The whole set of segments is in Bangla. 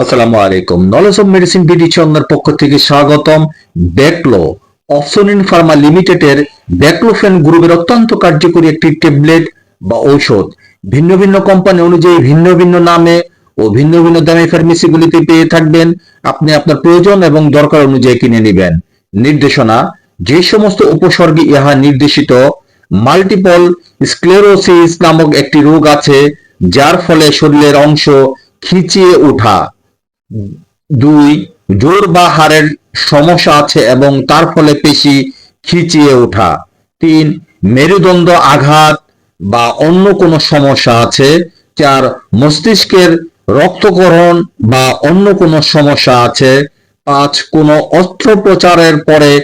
আসসালামু আলাইকুম। নলেজ অফ মেডিসিন বিডি চন্দ্রের পক্ষ থেকে স্বাগতম। ব্যাকলো ফার্মা লিমিটেডের ব্যাকলোফেন গ্রুপের অত্যন্ত কার্যকরী একটি ট্যাবলেট বা ঔষধ। ভিন্ন ভিন্ন কোম্পানি অনুযায়ী ভিন্ন ভিন্ন নামে ও ভিন্ন ভিন্ন দামে ফার্মেসিগুলিতে পেয়ে থাকবেন। আপনি আপনার প্রয়োজন এবং দরকার অনুযায়ী কিনে নেবেন। নির্দেশনা, যে সমস্ত উপসর্গে ইহা নির্দেশিত মাল্টিপল স্ক্লেরোসিস নামক একটি রোগ আছে যার ফলে শরীরের অংশ খিচিয়ে ওঠা। দুই, জোর বা হাড়ের সমস্যা আছে এবং তার ফলে পেশি খিচিয়ে ওঠা। তিন, মেরুদণ্ড আঘাত বা অন্য কোনো সমস্যা আছে। চার, মস্তিষ্কের রক্তকরণ বা অন্য কোনো সমস্যা আছে। পাঁচ, কোনো অস্ত্রোপচারের পরে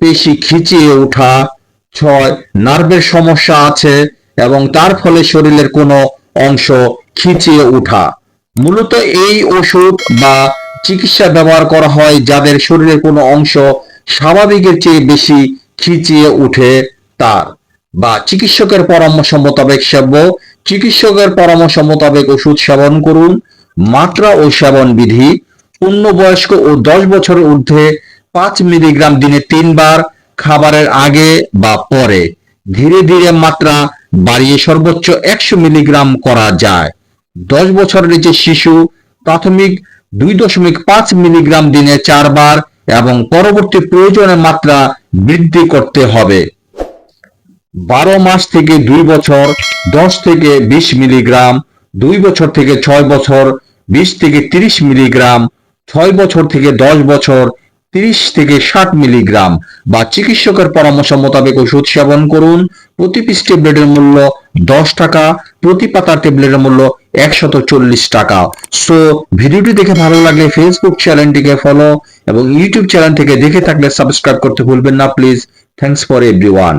পেশি খিচিয়ে ওঠা। ছয়, নার্ভের সমস্যা আছে। এবং তার ফলে শরীরের কোনো অংশ খিচিয়ে ওঠা। মূলত এই ওষুধ বা চিকিৎসা ব্যবহার করা হয় যাদের শরীরের কোনো অংশ স্বাভাবিকের চেয়ে বেশি খিচিয়ে উঠে তার বা চিকিৎসকের পরামর্শ মোতাবেক সেব্য চিকিৎসকের পরামর্শ মোতাবেক ওষুধ সেবন করুন, মাত্রা ও সেবন বিধি, পূর্ণবয়স্ক ও দশ বছরের ঊর্ধ্বে পাঁচ মিলিগ্রাম দিনে তিনবার, খাবারের আগে বা পরে। ধীরে ধীরে মাত্রা বাড়িয়ে সর্বোচ্চ একশো মিলিগ্রাম করা যায়। দশ বছরের নিচে শিশু, প্রাথমিক দুই দশমিক পাঁচ মিলিগ্রাম দিনে চারবার এবং পরবর্তী প্রয়োজনের মাত্রা বৃদ্ধি করতে হবে। বারো মাস থেকে দুই বছর, দশ থেকে বিশ মিলিগ্রাম, দুই বছর থেকে ছয় বছর, বিশ থেকে তিরিশ মিলিগ্রাম, ছয় বছর থেকে দশ বছর তিরিশ থেকে ষাট মিলিগ্রাম বা চিকিৎসকের পরামর্শ মোতাবেক ওষুধ সেবন করুন। প্রতি পিস ট্যাবলেটের মূল্য দশ টাকা, প্রতি পাতার ট্যাবলেটের মূল্য একশত চল্লিশ টাকা। সো ভিডিওটি দেখে ভালো লাগলে ফেসবুক চ্যানেলটিকে ফলো এবং ইউটিউব চ্যানেল থেকে দেখে থাকলে সাবস্ক্রাইব করতে ভুলবেন না প্লিজ থ্যাংকস ফর এভরিওয়ান